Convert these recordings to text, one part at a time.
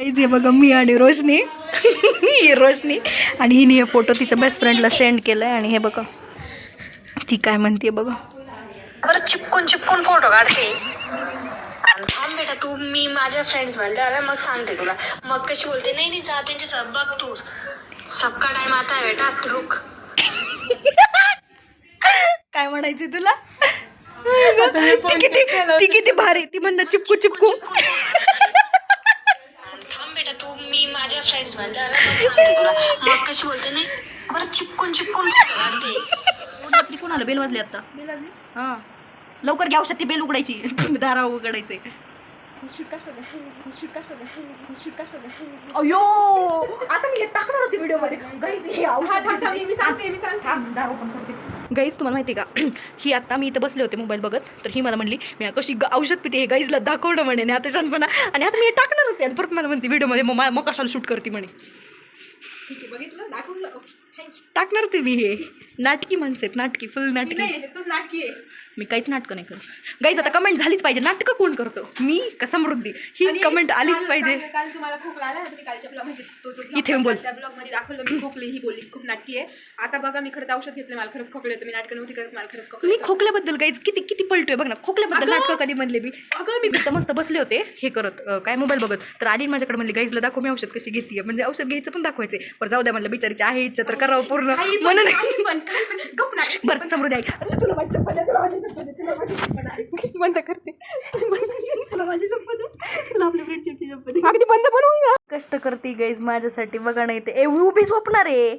Guys हे बघा मी आणि रोशनी. ही रोशनी. आणि हिने हे फोटो तिच्या बेस्ट फ्रेंडला सेंड केलाय. आणि हे बघा ती काय म्हणते बघा. बरं चिपकून चिपकून फोटो काढते. आणि थांब बेटा तू मी माझ्या फ्रेंड्स म्हणल्यावर मग सांगते तुला. मग कशी बोलते नाही नाही जा त्यांच्या बघ तू. सबका टाइम आता है बेटा तू रुक. काय म्हणायचे तुला? ती किती ती किती भारी ती म्हणणं चिपकू चिपकू. मी माझ्या फ्रेंड्स म्हणल्यावर मग सांगते तुला. मग कशी बोलते नाही? बरं चिपकून चिपकून काढते रात्री कोणाला बेल वाजली आता? हा. लवकर घ्या औषध ती बेल उघडायची. दारा उघडायचे. शूट कसं शूट कसं शूट कसं अयो! आता मी हे टाकणार होते व्हिडिओमध्ये. गाईज हे औषध मी सांगते मी सांगते. गाईज तुम्हाला माहिती आहे का? ही आता मी इथं बसले होते मोबाईल बघत. तर ही मला म्हणली मी कशी औषध पिते हे गाईजला दाखवणं म्हणे. आणि आता शानपणा आणि आता मी हे टाकणार होते. आणि परत मला म्हणते व्हिडिओमध्ये मग मा- मग कशाला शूट करते म्हणे. ठीक आहे बघितलं? दाखवलं? टाकणार होते मी हे. नाटकी माणसं आहेत नाटकी फुल नाटकी. नाटकी आहे. मी काहीच नाटकं नाही करत. गाईज आता कमेंट झालीच पाहिजे. नाटकं कोण करतो? मी का समृद्धी? ही कमेंट आलीच पाहिजे. काल- खोकला आला ना तुम्ही कालच्या ब्लॉग म्हणजे तो जो vlog इथे बोल. त्या ब्लॉगमध्ये दाखवलं मी खोकली ही बोलली. खूप नाटकी आहे. आता बघा मी खरंच औषध घेतलं मला खरंच खोकले होतं मी नाटकं नव्हती करत. मला खरंच खोकले मी खोकल्याबद्दल गाईज किती किती पलटोय. बघ ना खोकल्याबद्दल अगं! नाटकं कधी म्हणले मी? अगं मी इथं मस्त बसले होते. हे करत अं, काय मोबाईल बघत? तर आली माझ्याकडे म्हणली गाईजला दाखव मी औषध कशी घेते म्हणजे औषध घ्यायचं पण दाखवायचे बरं जाऊ द्या म्हणलं बिचारीची आहे इच्छा तर करावं पूर्ण. काही पण- म्हणून काही पण काही पण गप नाटक बरं समृद्धी ऐक. तुला आहे, तुला. बंद करते. तुला माझी शपथ आहे. तुला आपली फ्रेंडशिपची शपथ आहे. अगदी बंद पण होईना कष्ट करते गाईज माझ्यासाठी. बघा नाही ते ए उभी झोपणार आहे.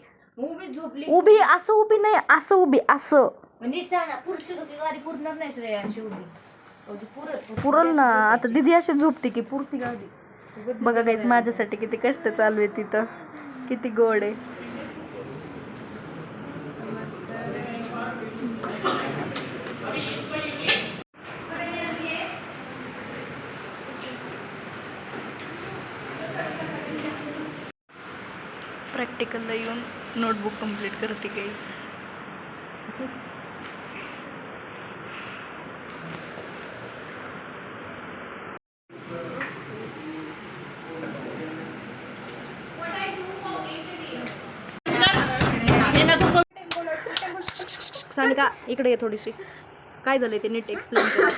उभी असं उभी नाही असं उभी असं. नीट सांग ना पुरुष गाडी पूर्ण नाही श्रेया शिवली पुरत पुरल ना. आता दिदी अशी झोपते की पुरती गाडी. बघा गाईज माझ्यासाठी किती कष्ट चालू आहे तिथं. किती गोड आहे. प्रॅक्टिकलला येऊन नोटबुक कंप्लीट करते गाईज सांगा इकडे ये थोडीशी. काय झालं ते नीट एक्सप्लेन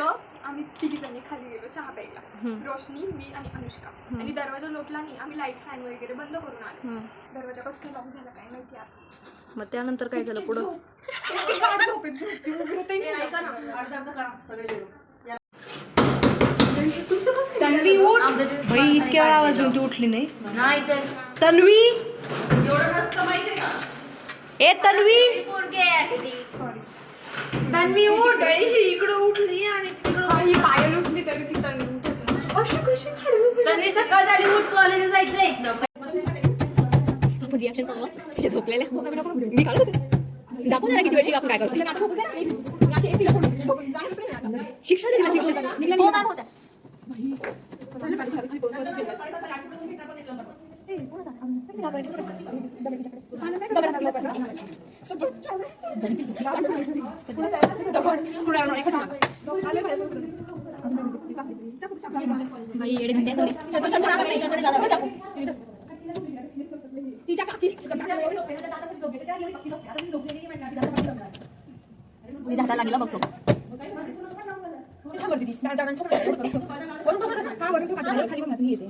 आम्ही तिघी जणी खाली गेलो चहा प्यायला. रोशनी मी आणि अनुष्का. आणि दरवाजा लोटला नाही आम्ही लाइट फॅन वगैरे बंद करून आलो. दरवाजा कसं काय लॉक झाला काय माहिती आता. मग त्यानंतर काय झालं पुढं? तन्वी उठ. बाई इतक्या वेळा आवाज देऊन ती उठली नाही. नाही तर तन्वी! ए तन्वी! पोरगे आहे. ती. तन्वी तन्वी उठ. ही इकडं उठली आणि तिकडं ही पायल उठली तरी ती अशी कशी खाडवी तन्वी सकाळ झाली उठ कॉलेज जायचंय. एकदम दाखवून शिक्षा लागला बघतो येते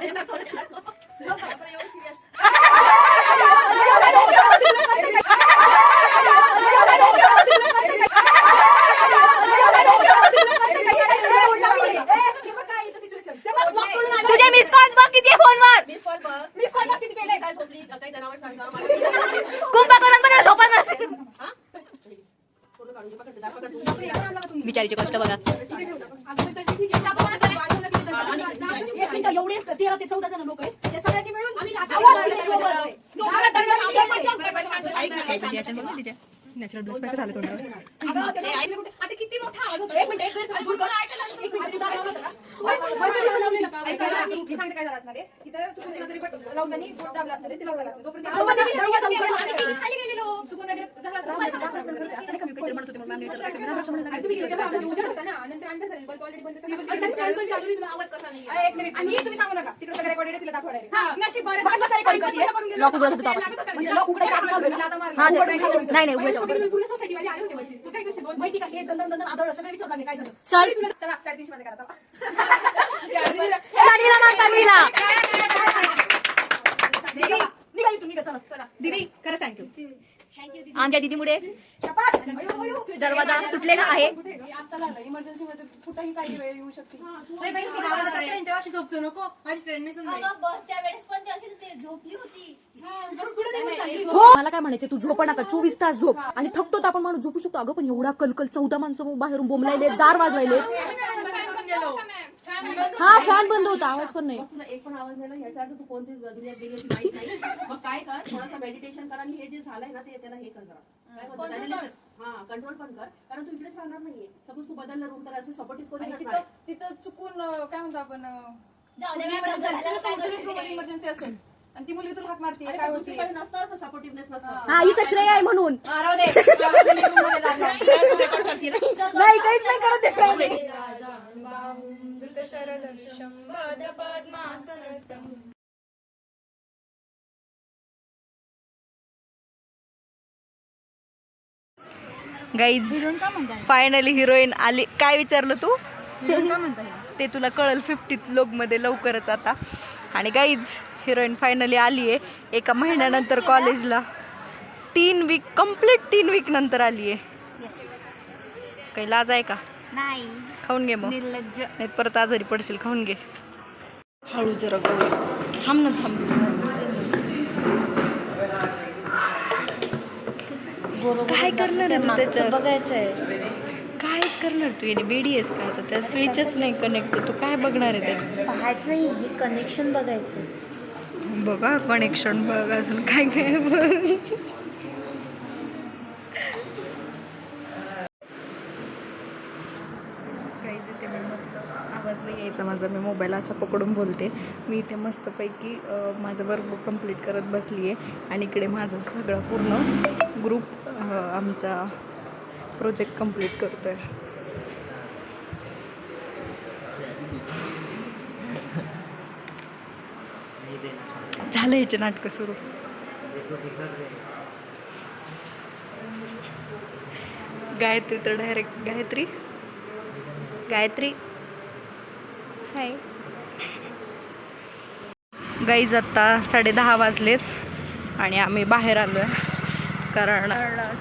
एवढे कष्ट बघा एवढे तेरा ते चौदा जण लोक आहेत त्या सगळ्यांनी मिळून नॅचरल ड्रेस झालं तोंडावर आता किती मोठा आवाज होतो एक मिनिट एक गैरसमज दूर कर. एक मिनिट तुझा आवाज होता का? ऐकायला मी मी सांगते काय झालं असणार आहे इथं चुकून गेलं तरी पण लावून त्यांनी बोट दाबलं असणार आहे ते लावलं असणार जोपर्यंत खाली गेलेलो चुकून वगैरे झालं असणार आणि तुम्ही गेले तेव्हा आवाज उजेड होता ना नंतर अंतर झाले बल्ब ऑलरेडी बंद झाला. आणि fan पण चालू नाही, तुम्हाला आवाज कसा नाही एक मिनिट आणि तुम्ही सांगू नका तिकडे सगळं रेकॉर्डेड तिला दाखवा direct. मी अशी बरं- लॉक उघडत होता आवाज. म्हणजे लोक उघडायच्या आधी चालू आहे. हा, ते- नाही, नाही, उघडायच्या सगळे पूर्ण सोसायटीवाले आले होते वरती. तू काय करशील बोल. माहिती का हे दन दन दन दन आदळलं. सगळे विचारलं मी काय झालं सर तुला- चला साडेतीनशे मध्ये करा. तानवीला मार, चला, चला. दीदी खरं थँक्यू आमच्या दिदीमुळे. दरवाजा तुटलेला आहे. इमर्जन्सी मध्ये कुठेही काही वेळ येऊ शकते बसच्या वेळेस पण ती अशी ते झोपली होती मला काय म्हणायचं तू झोप नका. चोवीस तास झोप. आणि थकतो तर आपण माणूस झोपू शकतो. अगं पण एवढा कलकल चौदा माणसं बाहेरून बोंबलायले दार वाजवायले हा फॅन बंद होता आवाज पण नाही. तुला एक पण आवाज नाही याच्या अर्थ तू कोणती दुनियात गेली होती माहीत नाही. मग काय कर थोडासा मेडिटेशन कर आणि हे जे झालंय ना ते त्याला हे कर जरा. हा कंट्रोल पण कर. कारण तू इकडेच राहणार नाहीये. सपोज तू बदललं रूम तर असं सपोर्टिव्ह कोणी नसणार. तिथं चुकून काय म्हणतो आपण? इमर्जन्सी असेल. आणि ती मुलगी तुला हाक मारते काय होती नसतं असं सपोर्टिव्हनेस नसतं. हा. इथं श्रेय आहे म्हणून. राहू दे. नाही काहीच नाही करत आहे. गाईज फायनली हिरोईन आली. काय विचारलं तू? ते तुला कळल फिफ्टीत लोक मध्ये लवकरच आता. आणि गाईज हिरोईन फायनली आली आहे. एका महिन्यानंतर कॉलेजला तीन वीक कंप्लीट तीन वीक नंतर आली आहे. काही लाज आहे का? नाही. खाऊन घे मग. निर्लज्ज. नाही परत आजारी पडशील खाऊन घे. हळू जरा गौरी थांब ना थांब. काय करणार आहे तू त्याच्यात बघायचंय. कायच करणार तू याने बेडी आहेस का? आता त्या स्विचच नाही कनेक्ट तू काय बघणार आहे त्याच्यात? पाहायचं नाही हे कनेक्शन बघायचं. बघा कनेक्शन बघ अजून काय काय बघ. यायचा माझा मी मोबाईल असा पकडून बोलते. मी इथे मस्तपैकी माझं वर्क कंप्लीट करत बसली आहे आणि इकडे माझं सगळं पूर्ण ग्रुप आमचा प्रोजेक्ट कंप्लीट करतो आहे झालं याचे नाटकं सुरू. गायत्री तर direct Gayatri. Gayatri. Hi guys आत्ता साडे दहा वाजलेत आणि आम्ही बाहेर आलो आहे कारण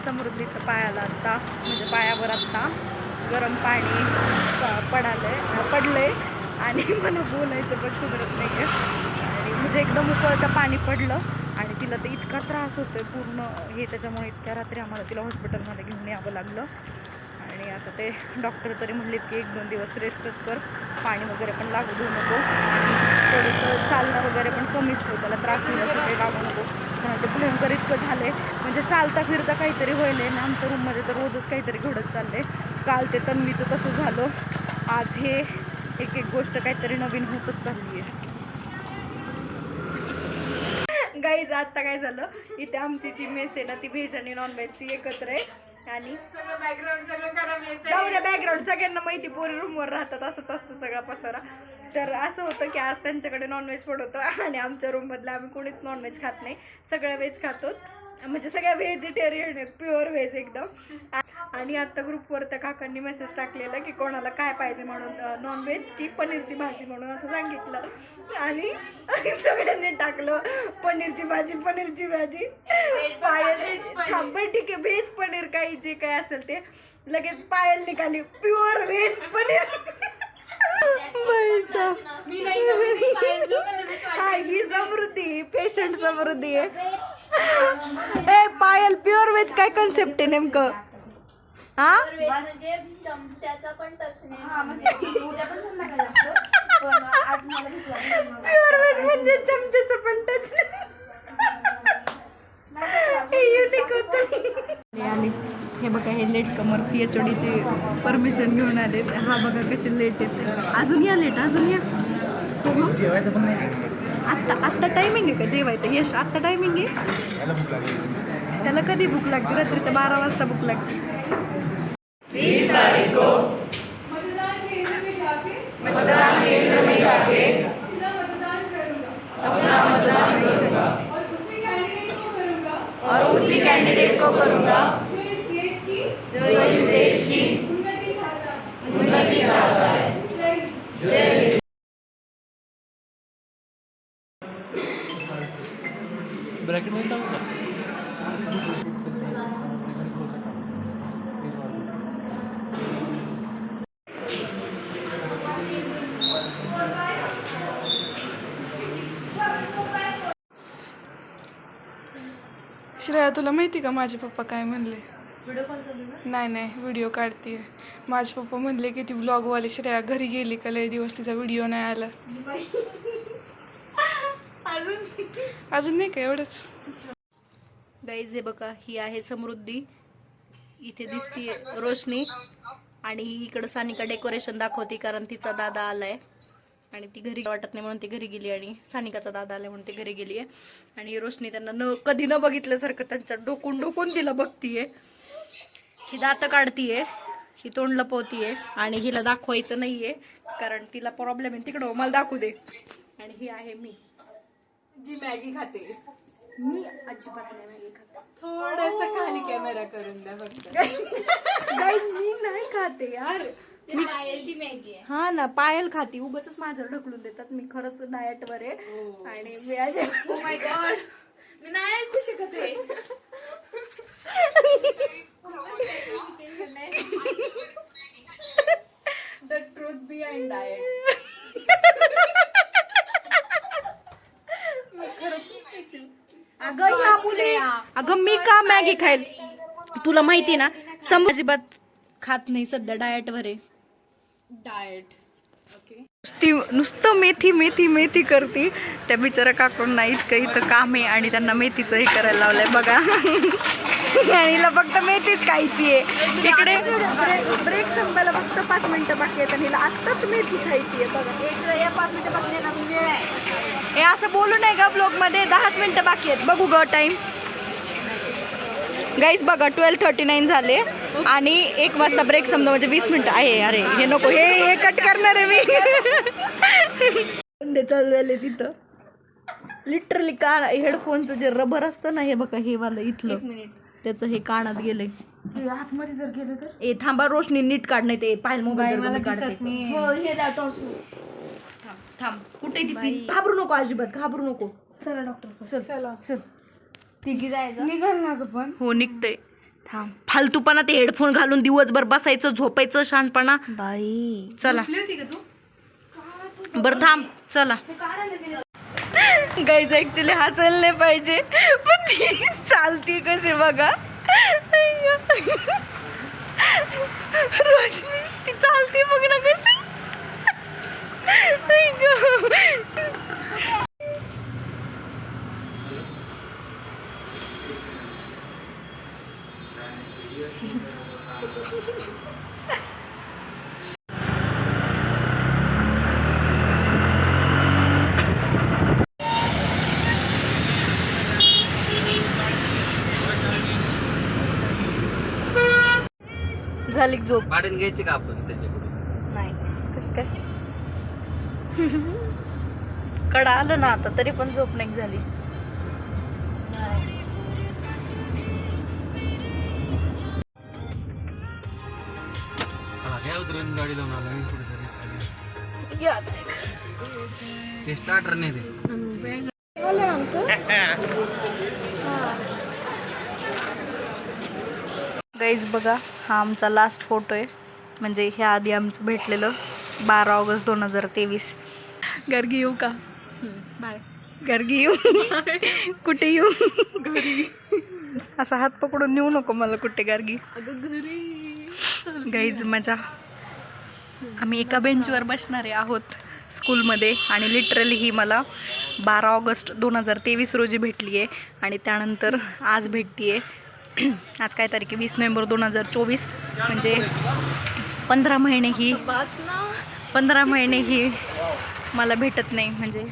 समृद्धीच्या पायाला आत्ता म्हणजे पायावर आत्ता गरम पाणी पडलं आहे पडलं आहे आणि मला बोलायचं पण सुधरत नाही आहे आणि म्हणजे एकदम उकळतं पाणी पडलं. आणि तिला तर इतका त्रास होतोय पूर्ण. हे त्याच्यामुळे इतक्या रात्री आम्हाला तिला हॉस्पिटलमध्ये घेऊन यावं लागलं. आणि आता ते डॉक्टर तरी म्हणलेत की एक दोन दिवस रेस्टच कर. पाणी वगैरे पण लागू देऊ नको. थोडंसं चालणं वगैरे पण कमीच होईल. त्याला त्रास होईल असं काही लागू नको. कारण ते भयंकर इतकं झालं आहे म्हणजे चालता फिरता काहीतरी होईल आहे ना आमच्या रूममध्ये तर रोजच काहीतरी घडत चाललं आहे काल ते तन्वीचं तसं झालं. आज हे एक एक गोष्ट काहीतरी नवीन होतच चालली आहे. गाईज आता काय झालं? इथे आमची जी मेस आहे ना ती व्हेज आणि नॉनव्हेजची एकत्र आहे. आणि द्या बॅकग्राऊंड सगळ्यांना माहिती पोरी रूमवर राहतात असंच असतं सगळा पसारा. तर असं होतं की आज त्यांच्याकडे नॉनव्हेज पण होतं आणि आमच्या रूममधलं आम्ही कोणीच नॉनव्हेज खात नाही. सगळं व्हेज खातो. म्हणजे सगळ्या व्हेजिटेरियन आहेत प्युअर व्हेज एकदम. आणि आता ग्रुपवर त्या काकांनी मेसेज टाकलेला की कोणाला काय पाहिजे म्हणून नॉनव्हेज की पनीरची भाजी म्हणून असं सांगितलं. आणि सगळ्यांनी टाकलं पनीरची भाजी पनीरची भाजी. पायल बरं ठीक आहे व्हेज पनीर काही जे काय असेल ते लगेच पायल निघाली. Pure veg paneer. हा ही समृद्धी पेशंट समृद्धी आहे. ए पायल प्युअर व्हेज काय कन्सेप्ट आहे नेमकं? हा? म्हणजे चमच्याचा पण टच नाही. प्युअर व्हेज म्हणजे चमच्याचं पण टच युनिक होतं. आली हे बघा हे लेट कमर सी एच ची परमिशन घेऊन आले हा बघा कसे लेट येते अजून या लेट अजून या. सोहम जेवायचं पण नाही. आत्ता आत्ता टायमिंग आहे का जेवायचं? यश आत्ता टायमिंग आहे? त्याला कधी भूक लागते? रात्रीच्या बारा वाजता भूक लागते. मतदान केंद्र में जाके मतदान केंद्र में जाके अपना मतदान करूंगा। अपना मतदान करूंगा और उसी कैंडिडेट को करूंगा। माहिती का माझे पप्पा काय म्हणले? व्हिडिओ कॉल चालू ना? नाही नाही व्हिडिओ काढते माझे पप्पा म्हणले की ती ब्लॉगवाली श्रेया घरी गेली का? लय दिवस तिचा व्हिडिओ नाही आला. अजून? नाही का एवढंच? गाईज हे बघा ही आहे समृद्धी. इथे दिसतीये रोशनी. आणि ही इकडं सानिका डेकोरेशन दाखवते कारण तिचा दादा आलाय. आणि ती घरी वाटत नाही म्हणून ती घरी गेली आणि सानिकाचा दादा आलाय म्हणून ती घरी गेली आहे. आणि रोशनी त्यांना न कधी न बघितल्यासारखं त्यांच्या डोकून डोकून तिला बघतीये. ही दात काढतीये ही तोंड लपवतीये आणि हिला दाखवायचं नाहीये कारण तिला प्रॉब्लेम आहे. तिकडं मला दाखवू दे. आणि ही आहे मी. जी मॅगी खाते. मी अजिबात नाही मॅगी खात. थोडस खाली कॅमेरा करून द्या फक्त. गाईज मी नाही खाते यार. पायलची मॅगी आहे. हा ना पायल खाती. उगच माझ्यावर ढकलून देतात. मी खरंच डाएट वर आहे. आणि मी आज- ओ माय गॉड मी नाही ऐकू शकत आहे द ट्रूथ बिहाइंड डाएट अगं ह्या मुली अगं मी का मॅगी खाईल तुला माहिती ना सम अजिबात खात नाही सध्या डाएट वर आहे. डाएट. नुसती नुसतं मेथी मेथी मेथी करते. त्या बिचारा काकून नाही इतकं इथं काम आहे आणि त्यांना मेथीचं हे करायला लावलंय. बघा. आणि हिला फक्त मेथीच खायची आहे. इकडे ब्रेक संपायला फक्त पाच मिनिटं बाकी आहेत आणि हिला आत्ताच मेथी खायची आहे. बघा. या पाच मिनिटं बाकी आहे. हे असं बोलू नये का ब्लॉगमध्ये दहाच मिनिटं बाकी आहेत. बघू ग टाइम गाईज बघा ट्वेल्व थर्टी नाईन झाले. आणि एक वाजता ब्रेक समजा म्हणजे वीस मिनिटं. आहे अरे हे नको हे हे कट करणार आहे मी. चाललेले तिथं. लिटरली कान हेडफोनचं जे रबर असतं ना हे बघा हे वालं इथलं. त्याचं हे कानात गेलंय. आतमध्ये जर गेलं तर? ए थांबा रोशनी नीट काढ नाही ते पाहिलं मोबाईल काढते हो, हे. थांब थांब कुठे ती? घाबरू नको अजिबात घाबरू नको. चला डॉक्टर चल चला. चल. तिघी जायचं. निघाल ना ग पण. हो निघतंय. थांब. फालतूपणा ते हेडफोन घालून दिवसभर बसायचं झोपायचं शानपणा बाई. चला. बर थांब चला. गाईज ऍक्च्युली हसायला नाही पाहिजे. पण ती चालती कशी बघा. रोशनी ती चालती बघ ना कशी. झाली झोप? भाड्याने घ्यायची का आपण त्याच्याकडून? नाही. कस काय? कडा आलं ना आता तरी पण झोप नाही झाली. हा घ्या उतरून गाडी लावून आला मी कुठेतरी या. ते स्टार्टर नाही ते गाईज बघा हा आमचा लास्ट फोटो आहे. म्हणजे ह्या आधी आमचं भेटलेलं बारा ऑगस्ट दोन हजार तेवीस. गर्गी येऊ का? बाय. गर्गी येऊ? कुठे येऊ? घरी. असा हात पकडून नेऊ नको मला कुठे गार्गी अगं घरी. गाईज मजा. आम्ही एका बेंचवर बसणारे आहोत स्कूलमध्ये आणि लिटरली ही मला बारा ऑगस्ट दोन हजार तेवीस रोजी भेटली आहे आणि त्यानंतर आज भेटती आहे आज काय तारीख आहे? वीस नोव्हेंबर दोन हजार चोवीस. म्हणजे पंधरा महिने ही पंधरा महिने ही मला भेटत नाही. म्हणजे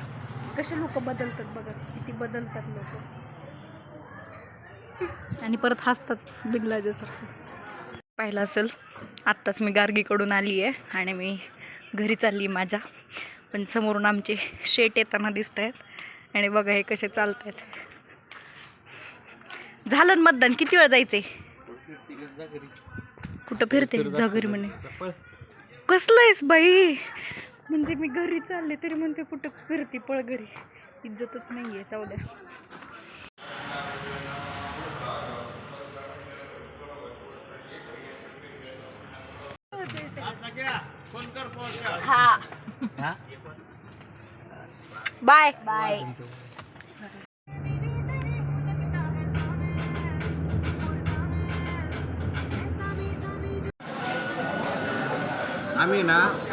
कसे लोक बदलतात बघा किती बदलतात लोक. आणि परत हसतात बिगलाजासारखं पाहिलं असेल आत्ताच मी गार्गीकडून आली आहे आणि मी घरी चालली माझ्या. पण समोरून आमचे शेट येताना दिसत आहेत आणि बघा हे कसे चालत आहेत झालं ना मतदान? किती वेळ जायचंय? कुठं फिरते? जा घरी म्हणे. कसलं आहेस बाई? म्हणजे मी घरी चालले तरी म्हणते कुठं फिरते पळ घरी. इज्जतच नाही आहे जाऊ द्या हा? बाय बाय आम्ही ना हां